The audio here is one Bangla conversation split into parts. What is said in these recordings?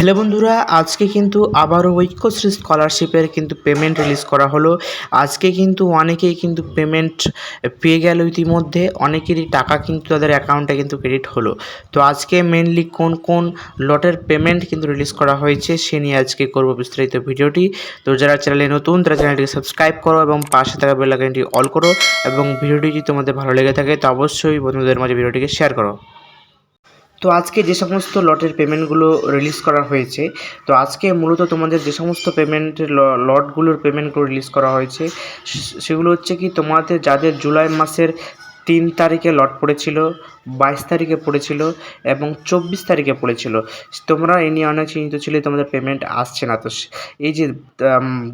হ্যালো বন্ধুরা, আজকে কিন্তু আবারও ঐক্যশ্রী স্কলারশিপের কিন্তু পেমেন্ট রিলিজ করা হলো। আজকে কিন্তু অনেকেই কিন্তু পেমেন্ট পেয়ে গেল ইতিমধ্যে, অনেকেরই টাকা কিন্তু তাদের অ্যাকাউন্টে কিন্তু ক্রেডিট হলো। তো আজকে মেনলি কোন কোন লটের পেমেন্ট কিন্তু রিলিজ করা হয়েছে, সে নিয়ে আজকে করব বিস্তারিত ভিডিওটি। তো যারা চ্যানেলে নতুন, তারা চ্যানেলটিকে সাবস্ক্রাইব করো এবং পাশে থাকা বেল আইকনটি অল করো এবং ভিডিওটি যদি তোমাদের ভালো লেগে থাকে, তো অবশ্যই বন্ধুদের মাঝে ভিডিওটিকে শেয়ার করো। তো আজকে যে সমস্ত লটের পেমেন্টগুলো রিলিজ করা হয়েছে, তো আজকে মূলত তোমাদের যে সমস্ত পেমেন্টের লটগুলোর পেমেন্টগুলো রিলিজ করা হয়েছে সেগুলো হচ্ছে কি তোমাদের যাদের জুলাই মাসের তিন তারিখে লট পড়েছিল, বাইশ তারিখে পড়েছিল এবং চব্বিশ তারিখে পড়েছিল। তোমরা এই নিয়ে অনেক চিন্তিত ছিলে, তোমাদের পেমেন্ট আসছে না। তো এই যে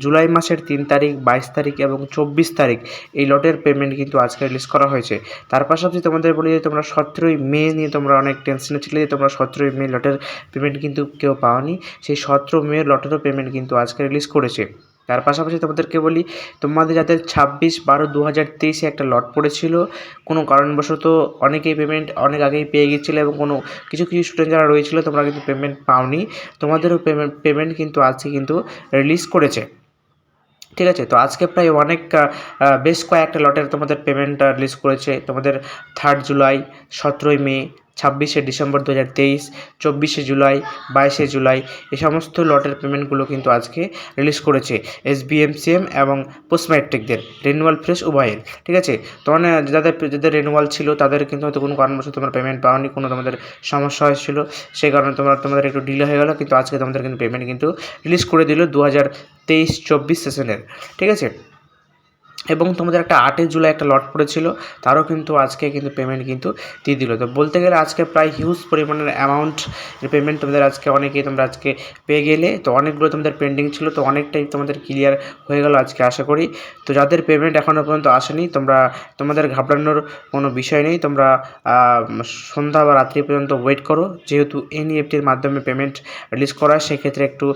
জুলাই মাসের তিন তারিখ, বাইশ তারিখ এবং চব্বিশ তারিখ, এই লটের পেমেন্ট কিন্তু আজকে রিলিজ করা হয়েছে। তার পাশাপাশি তোমাদের বলি যে, তোমরা সতেরোই মে নিয়ে তোমরা অনেক টেনশনে ছিলে যে, তোমরা সতেরোই মে লটের পেমেন্ট কিন্তু কেউ পাওনি। সেই সতেরো মে লটেরও পেমেন্ট কিন্তু আজকে রিলিজ করেছে। তার পাশাপাশি তোমাদেরকে বলি, তোমাদের যাদের ছাব্বিশ বারো দু হাজার তেইশে একটা লট পড়েছিল, কোনো কারণবশত অনেকেই পেমেন্ট অনেক আগেই পেয়ে গিয়েছিল এবং কোনো কিছু কিছু স্টুডেন্ট যারা রয়েছিল তোমরা কিন্তু পেমেন্ট পাওনি। তোমাদেরও পেমেন্ট পেমেন্ট কিন্তু আজকে কিন্তু রিলিজ করেছে। ঠিক আছে? তো আজকে প্রায় অনেক বেশ কয়েকটা লটের তোমাদের পেমেন্ট রিলিজ করেছে। তোমাদের থার্ড জুলাই সতেরোই মে ছাব্বিশে ডিসেম্বর দু হাজার তেইশ, চব্বিশে জুলাই, বাইশে জুলাই, এ সমস্ত লটের পেমেন্টগুলো কিন্তু আজকে রিলিজ করেছে এস বিএমসিএম এবং পোস্ট ম্যাট্রিকদের রেনুয়াল ফ্রেশ উভয়ের, ঠিক আছে? তো মানে যাদের যাদের রেনুয়াল ছিল তাদের কিন্তু হয়তো কোনো কারণবশত তোমরা পেমেন্ট পাওনি, কোনো তোমাদের সমস্যা হয়েছিল, সেই কারণে তোমরা, তোমাদের একটু ডিলে হয়ে গেলো, কিন্তু আজকে তোমাদের কিন্তু পেমেন্ট কিন্তু রিলিজ করে দিল দু হাজার তেইশ, চব্বিশ সেশনের ঠিক আছে? এবং তোমাদের একটা আটই জুলাই একটা লট পড়েছিল, তারও কিন্তু আজকে কিন্তু পেমেন্ট কিন্তু দিয়ে দিল। তো বলতে গেলে আজকে প্রায় হিউজ পরিমাণের অ্যামাউন্ট পেমেন্ট তোমাদের আজকে অনেকেই তোমরা আজকে পেয়ে গেলে। তো অনেকগুলো তোমাদের পেন্ডিং ছিল, তো অনেকটাই তোমাদের ক্লিয়ার হয়ে গেল আজকে আশা করি। তো যাদের পেমেন্ট এখনও পর্যন্ত আসেনি, তোমরা, তোমাদের ঘাবড়ানোর কোনো বিষয় নেই। তোমরা সন্ধ্যা বা রাত্রি পর্যন্ত ওয়েট করো। যেহেতু এনইএফটির মাধ্যমে পেমেন্ট রিলিজ করা, সেক্ষেত্রে একটু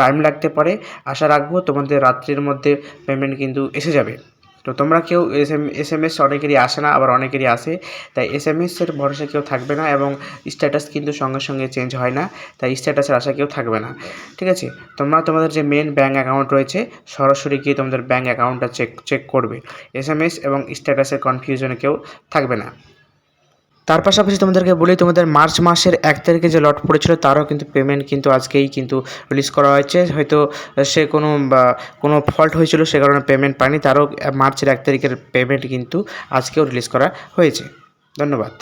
টাইম লাগতে পারে। আশা রাখব তোমাদের রাত্রির মধ্যে পেমেন্ট কিন্তু এসে যাবে। তো তোমরা কেউ S M S M S অনেকেরই আসে না, আবার অনেকেরই আসে। তাই এস এম এসের ভরসা কেউ থাকবে না এবং স্ট্যাটাস কিন্তু সঙ্গে সঙ্গে চেঞ্জ হয় না, তাই স্ট্যাটাসের আশা কেউ থাকবে না। ঠিক আছে? তোমরা তোমাদের যে মেন ব্যাঙ্ক অ্যাকাউন্ট রয়েছে, সরাসরি গিয়ে তোমাদের ব্যাঙ্ক অ্যাকাউন্টটা চেক চেক করবে। এস এম এস এবং স্ট্যাটাসের কনফিউশনে কেউ থাকবে না। তার পাশাপাশি তোমাদেরকে বলি, তোমাদের মার্চ মাসের এক তারিখে যে লট পড়েছিল, তারও কিন্তু পেমেন্ট কিন্তু আজকেই কিন্তু রিলিজ করা হয়েছে। হয়তো সে কোনো কোনো ফল্ট হয়েছিল, সে কারণে পেমেন্ট পায়নি। তারও মার্চের এক তারিখের পেমেন্ট কিন্তু আজকেও রিলিজ করা হয়েছে। ধন্যবাদ।